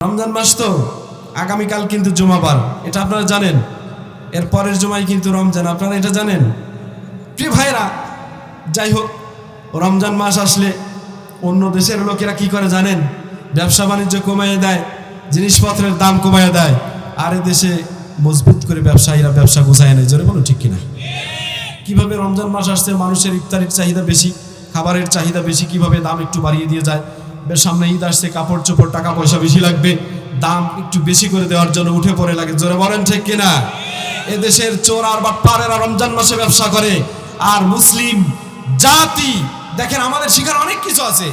রমজান মাস তো, আগামীকাল কিন্তু জুমাবার, এটা আপনারা জানেন। এর পরের জুমাই কিন্তু রমজান, আপনারা এটা জানেন? প্রিয় ভাইরা যাই হোক, রমজান মাস আসলে অন্য দেশের লোকেরা কি করে জানেন? ব্যবসা বাণিজ্য কমাইয়ে দেয়, জিনিসপত্রের দাম কমাইয়ে দেয়, আর দেশে মজবুত করে ব্যবসায়ীরা ব্যবসা গুছায় নেয়, জোরে বলুন ঠিক কিনা? কীভাবে রমজান মাস আসছে, মানুষের ইফতারির চাহিদা বেশি, খাবারের চাহিদা বেশি, কীভাবে দাম একটু বাড়িয়ে দিয়ে যায় সামনে ঈদ আসছে, কাপড় চোপড়, টাকা পয়সা বেশি লাগবে। দাম একটু বেশি করে দেওয়ার জন্য উঠে পড়ে লাগে। জোরে বলেন, ঠিক কিনা? এদেশের চোর আর বা বাটপারেরা রমজান মাসে ব্যবসা করে। আর মুসলিম জাতি, দেখেন আমাদের শিখার অনেক কিছু আছে।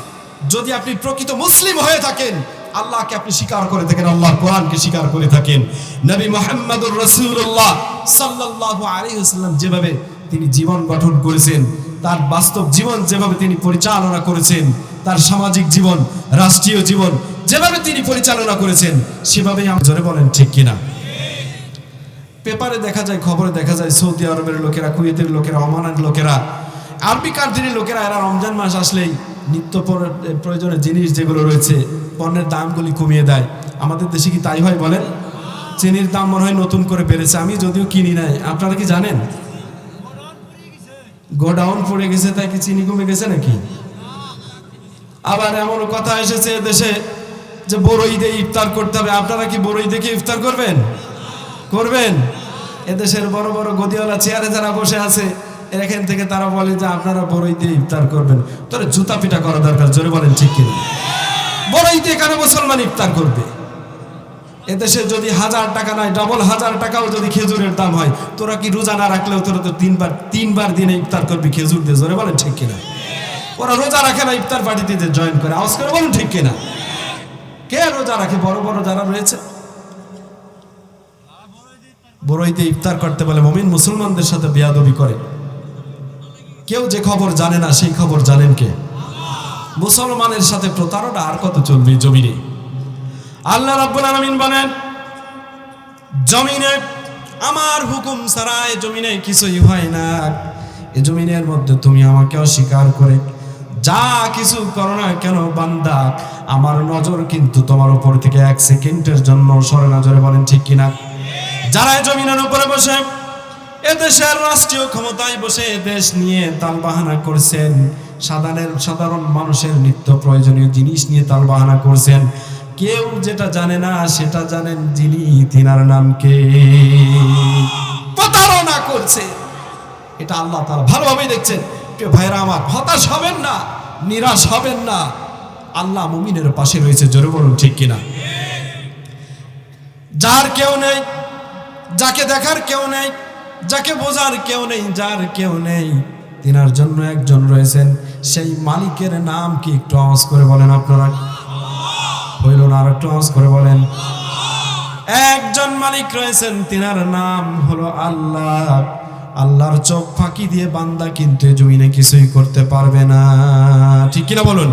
যদি আপনি প্রকৃত মুসলিম হয়ে থাকেন, আল্লাহকে আপনি স্বীকার করে থাকেন আল্লাহ কোরআনকে স্বীকার করে থাকেন। নবী মোহাম্মদুর রসুল্লাহ সাল্লাল্লাহু আলাইহি ওয়াসাল্লাম যেভাবে তিনি জীবন গঠন করেছেন, তার বাস্তব জীবন যেভাবে তিনি পরিচালনা করেছেন তার সামাজিক জীবন, রাষ্ট্রীয় জীবন, যেভাবে তিনি পরিচালনা করেছেন, সেভাবেই আমি জোরে বলেন, ঠিক কিনা? পেপারে দেখা যায়, খবরে দেখা যায়, সৌদি আরবের লোকেরা, কুয়েতের লোকেরা, ওমানের লোকেরা, আরবি কান্ট্রির লোকেরা, এরা রমজান মাস আসলেই নিত্য পর- প্রয়োজনীয় জিনিস যেগুলো রয়েছে, পণ্যের দামগুলি কমিয়ে দেয়। আমাদের দেশে কি তাই হয় বলেন? চিনির দাম মনে হয় নতুন করে বেড়েছে, আমি যদিও কিনি নাই, আপনারা কি জানেন? গোডাউন পড়ে গেছে, তাই কি চিনি কমে গেছে নাকি? আবার এমন কথা এসেছে দেশে যে বড়ই দিয়ে ইফতার করতে হবে। আপনারা কি বড়ই দেখে ইফতার করবেন? করবেন? এদেশের বড় বড় গদিওয়ালা চেয়ারে যারা বসে আছে, এখান থেকে তারা বলে যে আপনারা বড়ই দিয়ে ইফতার করবেন। তোর জুতা পিটা করা দরকার, জোরে বলেন ঠিক কিনা? বড়ই দিয়ে কেন মুসলমান ইফতার করবে? এদেশে যদি হাজার টাকা নয় ডবল হাজার টাকাও যদি খেজুরের দাম হয়, তোরা কি রোজা না রাখলেও তোরা তো তিনবার তিনবার দিনে ইফতার করবি খেজুর দিয়ে, জোরে বলেন ঠিক কিনা? ওরা রোজা রাখে না, ইফতার পার্টিতে জয়েন করে। আওয়াজ করে বলুন ঠিক কিনা? কে রোজা রাখে? বড় বড় যারা রয়েছে। বড়ইতে ইফতার করতে বলে মমিন মুসলমানদের সাথে বেয়াদবি করে। কেউ যে খবর জানে না, সেই খবর জানেন কে? মুসলমানের সাথে প্রতারণা, আর কত চলবে জমিনে? আল্লাহ রাব্বুল আলামিন বলেন, জমিনে, আমার হুকুম ছাড়া এ জমিনে কিছুই হয় না। এ জমিনের মধ্যে তুমি আমাকে অস্বীকার করে যা কিছু করো না কেন, বান্দা? আমার নজর কিন্তু তোমার উপর থেকে এক সেকেন্ডের জন্য সরে নজরে বলেন ঠিক কিনা? যারা জমিনের উপরে বসে, এদেশের রাষ্ট্রীয় ক্ষমতায় বসে দেশ নিয়ে তাল বাহানা করছেন, সাধারণ সাধারণ মানুষের নিত্য প্রয়োজনীয় জিনিস নিয়ে তাল বাহানা করছেন, কেউ যেটা জানে না, সেটা জানেন যিনি, তিনার নামকে প্রতারণা করছে। এটা আল্লাহ তারা ভালোভাবেই দেখছেন। প্রিয় ভাইরা আমার, হতাশ হবেন না, নিরাশ হবেন না। আল্লাহ মুমিনের পাশে রয়েছে, জোরে বলুন ঠিক কিনা? যার কেউ নেই, যাকে দেখার কেউ নেই, যাকে বোঝার কেউ নেই, যার কেউ নেই, তিনার জন্য একজন রয়েছেন। সেই মালিকের নাম কি একটু আওয়াজ করে বলেন আপনারা? হইল না আর একটু আওয়াজ করে বলেন। একজন মালিক রয়েছেন, তিনার নাম হলো আল্লাহ। আল্লাহর চোখ ফাঁকি দিয়ে বান্দা কিন্তু জমিনে কিছুই করতে পারবে না। ঠিক কিনা বলুন?